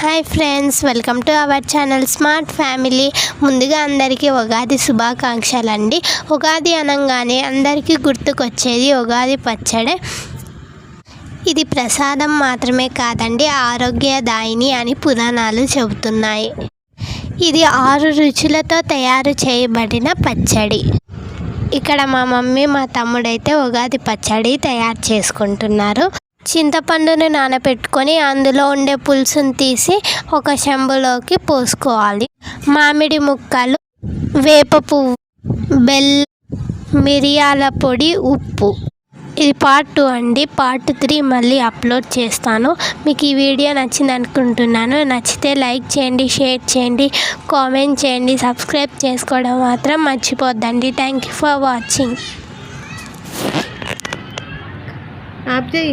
Hi friends welcome to our channel smart family. ముందుగా అందరికీ ఉగాది శుభాకాంక్షలు అండి ఉగాది అనగానే అందరికీ గుర్తుకొచ్చేది ఉగాది పచ్చడే. ఇది ప్రసాదం మాత్రమే కాదండి ఆరోగ్యదాయిని అని పురాణాలు చెబుతున్నాయి. ఇది ఆరు రుచులతో తయారు చేయబడిన పచ్చడి. ఇక్కడ మా మమ్మీ మా తమ్ముడైతే ఉగాది పచ్చడి తయారు చేసుకుంటున్నారు. చింతపండుని నానబెట్టుకొని అందులో ఉండే పులుసుని తీసి ఒక చెంబులోకి పోసుకోవాలి. మామిడి ముక్కలు వేప పువ్వు బెల్లం మిరియాల పొడి ఉప్పు. ఇది పార్ట్ టూ అండి. పార్ట్ త్రీ మళ్ళీ అప్లోడ్ చేస్తాను. మీకు ఈ వీడియో నచ్చింది అనుకుంటున్నాను. నచ్చితే లైక్ చేయండి షేర్ చేయండి కామెంట్ చేయండి సబ్స్క్రైబ్ చేసుకోవడం మాత్రం మర్చిపోద్దండి. థ్యాంక్ యూ ఫర్ వాచింగ్ ఆప్ చేయి